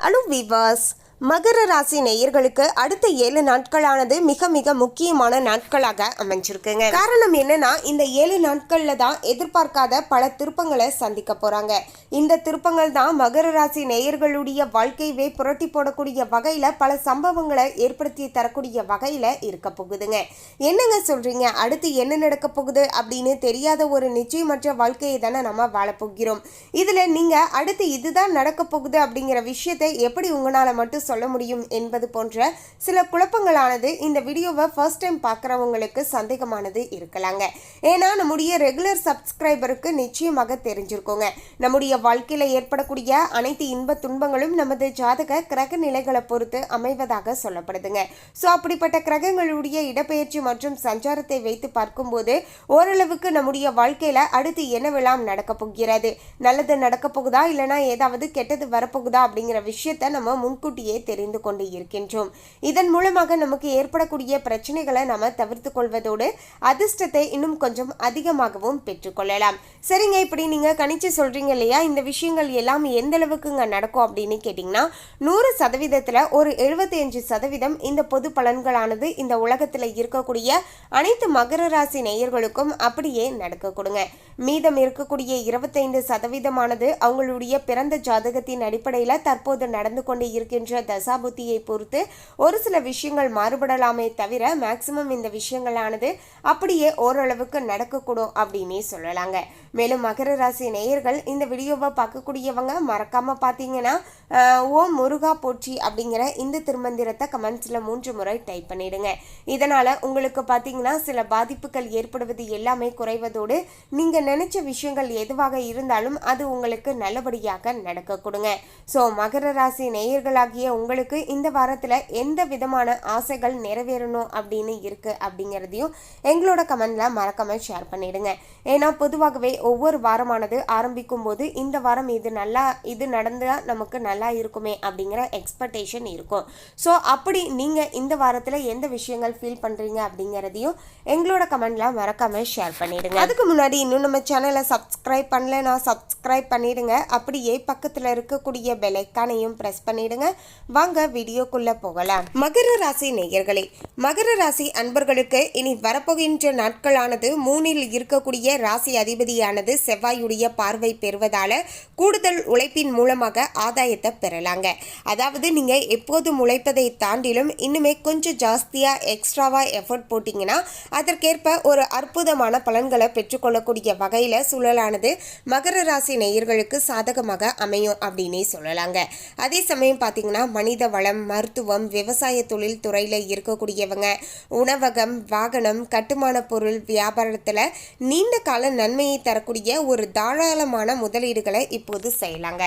Hello viewers, மகர ராசி நேயர்களுக்கு அடுத்த ஏழு நாட்களானது மிக மிக முக்கியமான நாட்களாக அமைஞ்சிருக்குங்க. காரணம் என்னன்னா இந்த ஏழு நாட்கள்ல தான் எதிர்பார்க்காத பல திருப்பங்களை சந்திக்க போறாங்க. இந்த திருப்பங்கள் தான் மகர ராசி நேயர்களுடைய வாழ்க்கையவே புரட்டி போடக்கூடிய வகையில பல சம்பவங்களை ஏற்படுத்தி தரக்கூடிய வகையில இருக்க போகுதுங்க. என்னங்க சொல்றீங்க? அடுத்து என்ன நடக்க போகுது அப்படின்னு தெரியாத ஒரு நிச்சயமற்ற வாழ்க்கையை தானே நம்ம வாழப்போகிறோம் இதுல நீங்க அடுத்து இதுதான் நடக்க போகுது அப்படிங்கிற விஷயத்தை எப்படி உங்களால மட்டும் சொல்ல முடியும் என்பது போன்ற சில குழப்பங்களானது இந்த வீடியோவை ஃபர்ஸ்ட் டைம் பார்க்குறவங்களுக்கு சந்தேகமானது இருக்கலாங்க. ஏன்னா நம்முடைய ரெகுலர் சப்ஸ்கிரைபருக்கு நிச்சயமாக தெரிஞ்சிருக்கோங்க. நம்முடைய வாழ்க்கையில் ஏற்படக்கூடிய அனைத்து இன்ப துன்பங்களும் நமது ஜாதக கிரக நிலைகளை பொறுத்து அமைவதாக சொல்லப்படுதுங்க. ஸோ அப்படிப்பட்ட கிரகங்களுடைய இடப்பெயர்ச்சி மற்றும் சஞ்சாரத்தை வைத்து பார்க்கும்போது ஓரளவுக்கு நம்முடைய வாழ்க்கையில் அடுத்து என்னவெல்லாம் நடக்க போகிறது? நல்லது நடக்க போகுதா? இல்லைனா ஏதாவது கெட்டது வரப்போகுதா அப்படிங்கிற விஷயத்தை நம்ம முன்கூட்டியே தெரிந்து கொண்டு இருக்கின்றோம். இதன் மூலமாக நமக்கு ஏற்படக்கூடிய பிரச்சனைகளை நம்ம தவிர்த்து கொள்வதோடு அதிர்ஷ்டத்தை இன்னும் கொஞ்சம் அதிகமாகவும் பெற்றுக்கொள்ளலாம் சரிங்க இப்படி நீங்க கணிச்சு சொல்றீங்க இல்லையா? இந்த விஷயங்கள் எல்லாம் எந்த அளவுக்குங்க நடக்கும் அப்படின்னு கேட்டிங்கன்னா நூறு சதவீதத்தில் ஒரு எழுபத்தி அஞ்சு சதவீதம் இந்த பொது பலன்களானது இந்த உலகத்தில் இருக்கக்கூடிய அனைத்து மகர ராசி நேயர்களுக்கும் அப்படியே நடக்க கொடுங்க. மீதம் இருக்கக்கூடிய இருபத்தைந்து சதவீதமானது அவங்களுடைய பிறந்த ஜாதகத்தின் அடிப்படையில் தற்போது நடந்து கொண்டு இருக்கின்ற தசாபுத்தியை பொறுத்து ஒரு சில விஷயங்கள் மாறுபடலாமே தவிர மேக்சிமம் இந்த விஷயங்களானது அப்படியே ஓரளவுக்கு நடக்கக்கூடும் அப்படின்னே சொல்லலாங்க. மேலும் மகர ராசி நேயர்கள் இந்த வீடியோவை பார்க்கக்கூடியவங்க மறக்காம பார்த்தீங்கன்னா ஓம் முருகா போற்றி அப்படிங்கிற இந்த திருமந்திரத்தை கமெண்ட்ஸில் மூன்று முறை டைப் பண்ணிடுங்க. இதனால உங்களுக்கு பார்த்தீங்கன்னா சில பாதிப்புகள் ஏற்படுவது எல்லாமே குறைவதோடு நீங்கள் நினைச்ச விஷயங்கள் எதுவாக இருந்தாலும் அது உங்களுக்கு நல்லபடியாக நடக்க கொடுங்க ஸோ மகர ராசி நேயர்களாகிய உங்களுக்கு இந்த வாரத்தில் எந்த விதமான ஆசைகள் நிறைவேறணும் அப்படின்னு இருக்கு அப்படிங்கிறதையும் எங்களோட கமெண்ட்ல மறக்காம ஷேர் பண்ணிடுங்க. ஏன்னா பொதுவாகவே ஒவ்வொரு வாரமானது ஆரம்பிக்கும் போது இந்த வாரம் இது நல்லா இது நடந்தா நமக்கு நல்லா இருக்குமே அப்படிங்கிற எக்ஸ்பெக்டேஷன் இருக்கும். ஸோ அப்படி நீங்க இந்த வாரத்தில் எந்த விஷயங்கள் ஃபீல் பண்றீங்க அப்படிங்கிறதையும் எங்களோட கமெண்ட்ல மறக்காம ஷேர் பண்ணிடுங்க. அதுக்கு முன்னாடி இன்னும் நம்ம சேனலை சப்ஸ்கிரைப் நான் சப்ஸ்கிரைப் பண்ணிடுங்க. அப்படியே பக்கத்தில் இருக்கக்கூடிய பெலைக்கானையும் ப்ரெஸ் பண்ணிடுங்க. வாங்க வீடியோக்குள்ளே போகலாம். மகர ராசி நேயர்களே மகர ராசி அன்பர்களுக்கு இனி வரப்போகின்ற நாட்களானது மூணில் இருக்கக்கூடிய ராசி அதிபதியானது செவ்வாயுடைய பார்வை பெறுவதால கூடுதல் உழைப்பின் மூலமாக ஆதாயத்தை பெறலாங்க. அதாவது நீங்க எப்போதும் உழைப்பதை தாண்டிலும் இன்னுமே கொஞ்சம் ஜாஸ்தியா எக்ஸ்ட்ராவா எஃபர்ட் போட்டீங்கன்னா அதற்கேற்ப ஒரு அற்புதமான பலன்களை பெற்றுக்கொள்ளக்கூடிய வகையில சூழலானது மகர ராசி நேயர்களுக்கு சாதகமாக அமையும் அப்படின்னே சொல்லலாங்க. அதே சமயம் பார்த்தீங்கன்னா மனித வளம் மருத்துவம் விவசாய தொழில் துறையில் இருக்கக்கூடியவங்க உணவகம் வாகனம் கட்டுமான பொருள் வியாபாரத்தில் நீண்ட கால நன்மையை தர வரக்கூடிய ஒரு தாராளமான முதலீடுகளை இப்போது செய்யலாங்க.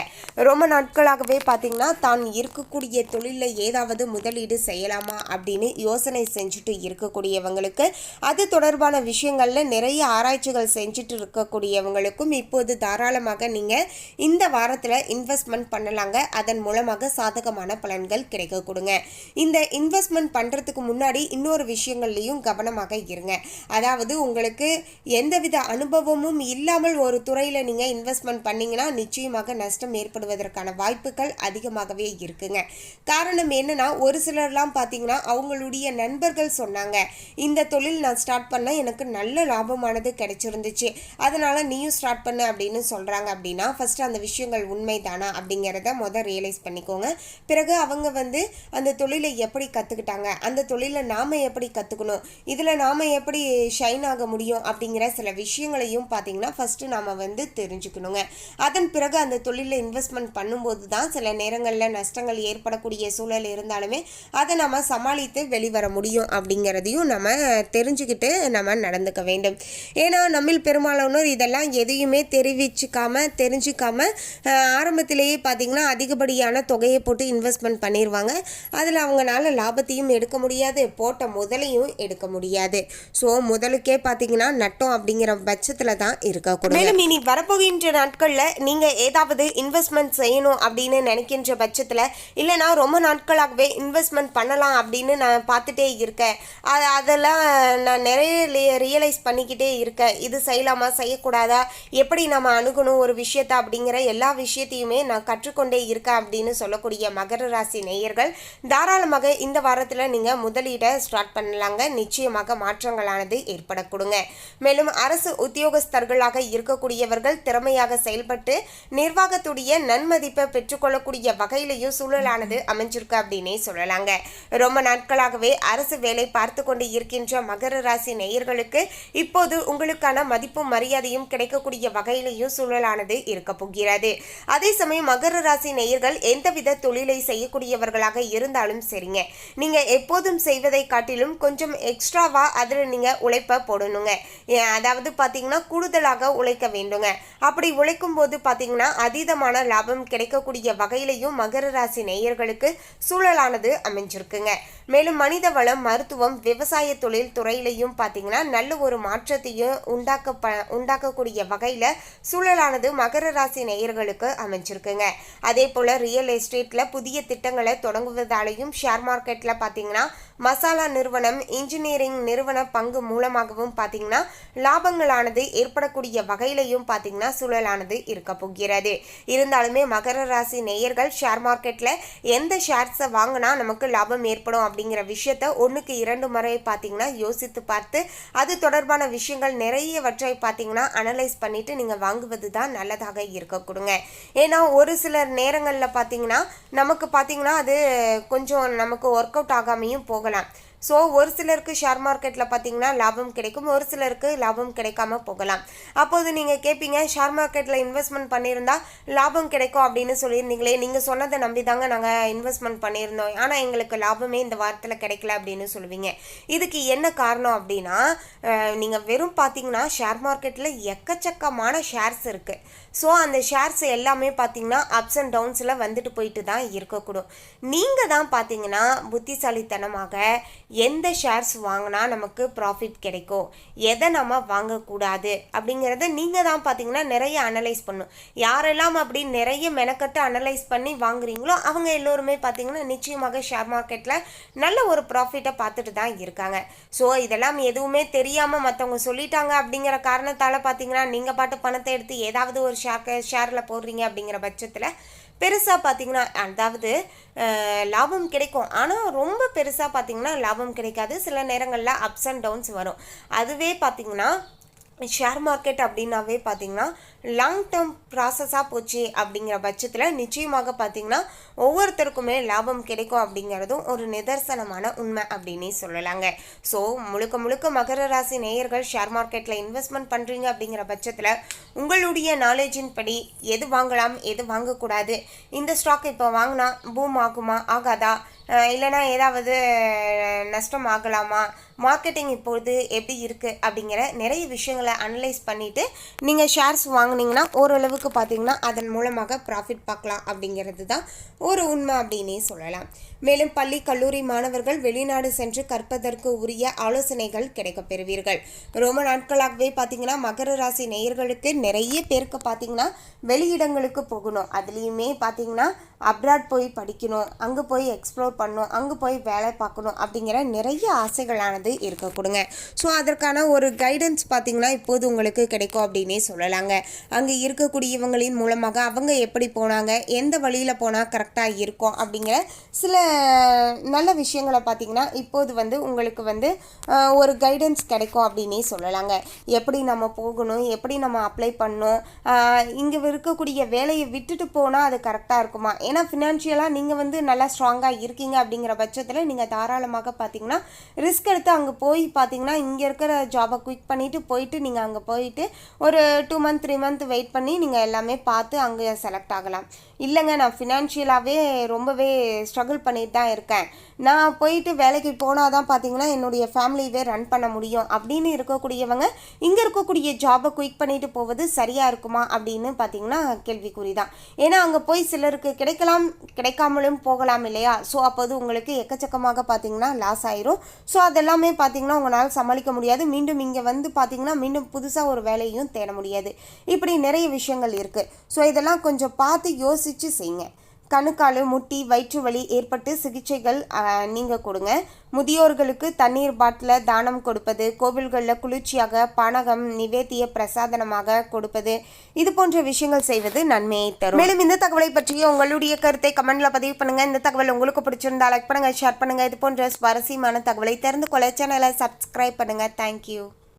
ரொம்ப நாட்களாகவே பார்த்தீங்கன்னா தான் இருக்கக்கூடிய தொழிலில் ஏதாவது முதலீடு செய்யலாமா அப்படின்னு யோசனை செஞ்சுட்டு இருக்கக்கூடியவங்களுக்கு அது தொடர்பான விஷயங்களில் நிறைய ஆராய்ச்சிகள் செஞ்சுட்டு இருக்கக்கூடியவங்களுக்கும் இப்போது தாராளமாக நீங்கள் இந்த வாரத்தில் இன்வெஸ்ட்மெண்ட் பண்ணலாங்க. அதன் மூலமாக சாதகமான பலன்கள் கிடைக்க கொடுங்க இந்த இன்வெஸ்ட்மெண்ட் பண்ணுறதுக்கு முன்னாடி இன்னொரு விஷயங்கள்லையும் கவனமாக இருங்க. அதாவது உங்களுக்கு எந்தவித அனுபவமும் இல்லை இல்லாமல் ஒரு துறையில் நீங்கள் இன்வெஸ்ட்மெண்ட் பண்ணிங்கன்னா நிச்சயமாக நஷ்டம் ஏற்படுவதற்கான வாய்ப்புகள் அதிகமாகவே இருக்குங்க. காரணம் என்னென்னா ஒரு சிலர்லாம் பார்த்தீங்கன்னா அவங்களுடைய நண்பர்கள் சொன்னாங்க இந்த தொழில் நான் ஸ்டார்ட் பண்ண எனக்கு நல்ல லாபமானது கிடைச்சிருந்துச்சு. அதனால் நீயும் ஸ்டார்ட் பண்ணு அப்படின்னு சொல்கிறாங்க அப்படின்னா ஃபஸ்ட்டு அந்த விஷயங்கள் உண்மைதானா அப்படிங்கிறத முதல் ரியலைஸ் பண்ணிக்கோங்க. பிறகு அவங்க வந்து அந்த தொழிலை எப்படி கற்றுக்கிட்டாங்க அந்த தொழிலை நாம் எப்படி கற்றுக்கணும் இதில் நாம் எப்படி ஷைன் ஆக முடியும்? அப்படிங்கிற சில விஷயங்களையும் பார்த்தீங்கன்னா ஃபஸ்ட்டு நாம் வந்து தெரிஞ்சுக்கணுங்க. அதன் பிறகு அந்த தொழிலில் இன்வெஸ்ட்மெண்ட் பண்ணும்போது தான் சில நேரங்களில் நஷ்டங்கள் ஏற்படக்கூடிய சூழல் இருந்தாலுமே அதை நம்ம சமாளித்து வெளிவர முடியும் அப்படிங்கிறதையும் நம்ம தெரிஞ்சுக்கிட்டு நம்ம நடந்துக்க வேண்டும். ஏன்னா நம்மில் பெரும்பாலானோர் இதெல்லாம் எதையுமே தெரிவிச்சுக்காம தெரிஞ்சுக்காம ஆரம்பத்திலேயே பார்த்தீங்கன்னா அதிகப்படியான தொகையை போட்டு இன்வெஸ்ட்மெண்ட் பண்ணிடுவாங்க அதில் அவங்களால லாபத்தையும் எடுக்க முடியாது. போட்ட முதலையும் எடுக்க முடியாது. ஸோ முதலுக்கே பார்த்தீங்கன்னா நட்டம் அப்படிங்கிற பட்சத்தில் தான் இருக்கு இருக்க மேலும் இனி வரப்போகின்ற நாட்களில் நீங்கள் ஏதாவது இன்வெஸ்ட்மெண்ட் செய்யணும் அப்படின்னு நினைக்கின்ற பட்சத்தில் நான் ரொம்ப நாட்களாகவே இன்வெஸ்ட்மெண்ட் பண்ணலாம் அப்படின்னு நான் பார்த்துட்டே இருக்கேன். அது அதெல்லாம் நான் நிறைய ரியலைஸ் பண்ணிக்கிட்டே இருக்கேன். இது செய்யலாமா செய்யக்கூடாதா எப்படி நம்ம அணுகணும் ஒரு விஷயத்த அப்படிங்கிற எல்லா விஷயத்தையுமே நான் கற்றுக்கொண்டே இருக்கேன் அப்படின்னு சொல்லக்கூடிய மகர ராசி நேயர்கள் தாராளமாக இந்த வாரத்தில் நீங்கள் முதலீட்டை ஸ்டார்ட் பண்ணலாங்க. நிச்சயமாக மாற்றங்களானது ஏற்படக்கூடுங்க. மேலும் அரசு உத்தியோகஸ்தர்களாக இருக்கக்கூடியவர்கள் திறமையாக செயல்பட்டு நிர்வாகத்துடைய நன்மதிப்பை பெற்றுக்கொள்ளக்கூடிய வகையிலையும் சூழலானது அமைஞ்சிருக்கு அப்படின்னே சொல்லலாங்க. ரொம்ப நாட்களாகவே அரசு வேலை பார்த்து கொண்டு இருக்கின்ற மகர ராசி நேயர்களுக்கு இப்போது உங்களுக்கான மதிப்பும் மரியாதையும் கிடைக்கக்கூடிய வகையிலையும் சூழலானது இருக்க போகிறது. அதே சமயம் மகர ராசி நேயர்கள் எந்தவித தொழிலை செய்யக்கூடியவர்களாக இருந்தாலும் சரிங்க. நீங்க எப்போதும் செய்வதை காட்டிலும் கொஞ்சம் எக்ஸ்ட்ராவா அதில் நீங்க உழைப்ப போடணுங்க. அதாவது பார்த்தீங்கன்னா கூடுதலாக உழைக்க வேண்டுங்க. அப்படி உழைக்கும் போது பாத்தீங்கன்னா அதீதமான லாபம் கிடைக்கக்கூடிய வகையிலையும் மகர ராசி நேயர்களுக்கு சூழலானது அமைஞ்சிருக்குங்க. மேலும் மனித வளம் மருத்துவம் விவசாய தொழில் துறையிலையும் பார்த்தீங்கன்னா நல்ல ஒரு மாற்றத்தையும் உண்டாக்க உண்டாக்கக்கூடிய வகையில் சூழலானது மகர ராசி நேயர்களுக்கு அமைஞ்சிருக்குங்க. அதே போல ரியல் எஸ்டேட்ல புதிய திட்டங்களை தொடங்குவதாலையும் ஷேர் மார்க்கெட்டில் பார்த்தீங்கன்னா மசாலா நிறுவனம் இன்ஜினியரிங் நிறுவன பங்கு மூலமாகவும் பார்த்தீங்கன்னா லாபங்களானது ஏற்படக்கூடிய வகையிலையும் பார்த்தீங்கன்னா சூழலானது இருக்க போகிறது. இருந்தாலுமே மகர ராசி நேயர்கள் ஷேர் மார்க்கெட்டில் எந்த ஷேர்ஸை வாங்கினா நமக்கு லாபம் ஏற்படும் அப்படிங்கிற விஷயத்த ஒன்றுக்கு இரண்டு முறை பார்த்தீங்கன்னா யோசித்து பார்த்து அது தொடர்பான விஷயங்கள் நிறையவற்றை பார்த்தீங்கன்னா அனலைஸ் பண்ணிட்டு நீங்கள் வாங்குவது தான் நல்லதாக இருக்க கொடுங்க. ஏன்னா ஒரு சில நேரங்களில் பார்த்தீங்கன்னா நமக்கு பார்த்தீங்கன்னா அது கொஞ்சம் நமக்கு ஒர்க் அவுட் ஆகாமையும் போகலாம். ஸோ ஒரு சிலருக்கு ஷேர் மார்க்கெட்டில் பார்த்தீங்கன்னா லாபம் கிடைக்கும் ஒரு சிலருக்கு லாபம் கிடைக்காம போகலாம். அப்போது நீங்கள் கேட்பீங்க ஷேர் மார்க்கெட்டில் இன்வெஸ்ட்மெண்ட் பண்ணியிருந்தா லாபம் கிடைக்கும் அப்படின்னு சொல்லியிருந்தீங்களே நீங்கள் சொன்னதை நம்பி தாங்க நாங்கள் இன்வெஸ்ட்மெண்ட் பண்ணியிருந்தோம். ஆனால் எங்களுக்கு லாபமே இந்த வாரத்தில் கிடைக்கல அப்படின்னு சொல்லுவீங்க. இதுக்கு என்ன காரணம் அப்படின்னா நீங்கள் வெறும் பார்த்தீங்கன்னா ஷேர் மார்க்கெட்டில் எக்கச்சக்கமான ஷேர்ஸ் இருக்குது ஸோ அந்த ஷேர்ஸ் எல்லாமே பார்த்தீங்கன்னா அப்ஸ் அண்ட் டவுன்ஸில் வந்துட்டு போயிட்டு தான் இருக்கக்கூடும். நீங்கள் தான் பார்த்தீங்கன்னா புத்திசாலித்தனமாக எந்த ஷேர்ஸ் வாங்கினா நமக்கு ப்ராஃபிட் கிடைக்கும். எதை நம்ம வாங்கக்கூடாது அப்படிங்கிறத நீங்கள் தான் பார்த்தீங்கன்னா நிறைய அனலைஸ் பண்ணும். யாரெல்லாம் அப்படி நிறைய மெனக்கட்டு அனலைஸ் பண்ணி வாங்குறீங்களோ அவங்க எல்லோருமே பார்த்தீங்கன்னா நிச்சயமாக ஷேர் மார்க்கெட்டில் நல்ல ஒரு ப்ராஃபிட்டை பார்த்துட்டு தான் இருக்காங்க. ஸோ இதெல்லாம் எதுவுமே தெரியாமல் மற்றவங்க சொல்லிட்டாங்க அப்படிங்கிற காரணத்தால் பார்த்தீங்கன்னா நீங்கள் பாட்டு பணத்தை எடுத்து ஏதாவது ஒரு ஷேர்க்கு ஷேரில் போடுறீங்க அப்படிங்கிற பட்சத்தில் பெருசாக பார்த்தீங்கன்னா அதாவது லாபம் கிடைக்கும். ஆனால் ரொம்ப பெருசாக பார்த்தீங்கன்னா லாபம் கிடைக்காது. சில நேரங்களில் அப்ஸ் அண்ட் டவுன்ஸ் வரும். அதுவே பார்த்தீங்கன்னா ஷேர் மார்க்கெட் அப்படின்னாவே பார்த்தீங்கன்னா லாங் டேர்ம் ப்ராசஸாக போச்சு அப்படிங்கிற பட்சத்தில் நிச்சயமாக பார்த்தீங்கன்னா ஒவ்வொருத்தருக்குமே லாபம் கிடைக்கும் அப்படிங்கிறதும் ஒரு நிதர்சனமான உண்மை அப்படின்னே சொல்லலாங்க. ஸோ முழுக்க முழுக்க மகர ராசி நேயர்கள் ஷேர் மார்க்கெட்டில் இன்வெஸ்ட்மெண்ட் பண்ணுறீங்க அப்படிங்கிற பட்சத்தில் உங்களுடைய நாலேஜின் படி எது வாங்கலாம் எது வாங்கக்கூடாது இந்த ஸ்டாக் இப்போ வாங்கினா பூம் ஆகுமா ஆகாதா? இல்லைனா ஏதாவது நஷ்டம் ஆகலாமா? மார்க்கெட்டிங் இப்பொழுது எப்படி இருக்குது அப்படிங்கிற நிறைய விஷயங்கள் அனலைஸ் பண்ணிவிட்டு நீங்கள் ஷேர்ஸ் வாங்குனீங்கன்னா ஓரளவுக்கு பார்த்தீங்கன்னா அதன் மூலமாக ப்ராஃபிட் பார்க்கலாம் அப்படிங்கிறது தான் ஒரு உண்மை அப்படின்னே சொல்லலாம். மேலும் பள்ளி கல்லூரி மாணவர்கள் வெளிநாடு சென்று கற்பதற்கு உரிய ஆலோசனைகள் கிடைக்கப்பெறுவீர்கள் ரொம்ப நாட்களாகவே பார்த்தீங்கன்னா மகர ராசி நேயர்களுக்கு நிறைய பேருக்கு பார்த்தீங்கன்னா வெளியிடங்களுக்கு போகணும். அதுலேயுமே பார்த்தீங்கன்னா அப்ராட் போய் படிக்கணும் அங்கே போய் எக்ஸ்ப்ளோர் பண்ணணும் அங்கே போய் வேலை பார்க்கணும் அப்படிங்கிற நிறைய ஆசைகளானது இருக்க கொடுங்க. ஸோ அதற்கான ஒரு கைடன்ஸ் பார்த்தீங்கன்னா இப்போது உங்களுக்கு கிடைக்கும் அப்படின்னே சொல்லலாங்க. அங்கே இருக்கக்கூடியவங்களின் மூலமாக அவங்க எப்படி போனாங்க எந்த வழியில் போனால் கரெக்டாக இருக்கும் அப்படிங்கிற சில நல்ல விஷயங்களை பார்த்தீங்கன்னா இப்போது வந்து உங்களுக்கு வந்து ஒரு கைடன்ஸ் கிடைக்கும் அப்படின்னே சொல்லலாங்க. எப்படி நம்ம போகணும் எப்படி நம்ம அப்ளை பண்ணணும் இங்கே இருக்கக்கூடிய வேலையை விட்டுட்டு போனால் அது கரெக்டாக இருக்குமா? ஏன்னா ஃபினான்ஷியலாக நீங்கள் வந்து நல்லா ஸ்ட்ராங்காக இருக்கீங்க அப்படிங்கிற பட்சத்தில் நீங்கள் தாராளமாக பார்த்தீங்கன்னா ரிஸ்க் எடுத்து அங்கே போய் பார்த்தீங்கன்னா இங்கே இருக்கிற ஜாபை குயிக் பண்ணிவிட்டு போயிட்டு நீங்கள் அங்கே போயிட்டு ஒரு two month three month wait பண்ணி நீங்கள் எல்லாமே பார்த்து அங்கே செலக்ட் ஆகலாம். இல்லைங்க நான் ஃபினான்ஷியலாகவே ரொம்பவே ஸ்ட்ரகிள் பண்ணிட்டு தான் இருக்கேன். நான் போயிட்டு வேலைக்கு போனால் தான் பார்த்தீங்கன்னா என்னுடைய ஃபேமிலியவே ரன் பண்ண முடியும். அப்படின்னு இருக்கக்கூடியவங்க இங்கே இருக்கக்கூடிய ஜாபை குயிக் பண்ணிட்டு போவது சரியாக இருக்குமா அப்படின்னு பார்த்தீங்கன்னா கேள்விக்குறி தான் ஏன்னா அங்கே போய் சிலருக்கு கிடைக்கலாம் கிடைக்காமலும் போகலாம் இல்லையா? ஸோ அப்போது உங்களுக்கு எக்கச்சக்கமாக பார்த்தீங்கன்னா லாஸ் ஆயிரும். ஸோ அதெல்லாமே பார்த்தீங்கன்னா உங்களால் சமாளிக்க முடியாது. மீண்டும் இங்கே வந்து பார்த்தீங்கன்னா மீண்டும் மீண்டும் புதுசாக ஒரு வேலையும் தேட முடியாது. இப்படி நிறைய விஷயங்கள் இருக்குது ஸோ இதெல்லாம் கொஞ்சம் பார்த்து யோசித்து செய்யுங்க. கணுக்கால் முட்டி வயிற்று வலி ஏற்பட்டு சிகிச்சைகள் நீங்கள் கொடுங்க. முதியோர்களுக்கு தண்ணீர் பாட்டில தானம் கொடுப்பது கோவில்களில் குளிர்ச்சியாக பானகம் நிவேத்திய பிரசாதனமாக கொடுப்பது இது போன்ற விஷயங்கள் செய்வது நன்மையை தரும். மேலும் இந்த தகவலை பற்றிய உங்களுடைய கருத்தை கமெண்ட்ல பதிவு பண்ணுங்க. இந்த தகவல் உங்களுக்கு பிடிச்சிருந்தா லைக் பண்ணுங்க ஷேர் பண்ணுங்க. இது போன்ற சுவாரஸ்யமான தகவலை தெரிந்து கொள்ள சேனலை சப்ஸ்கிரைப் பண்ணுங்க. தேங்க்யூ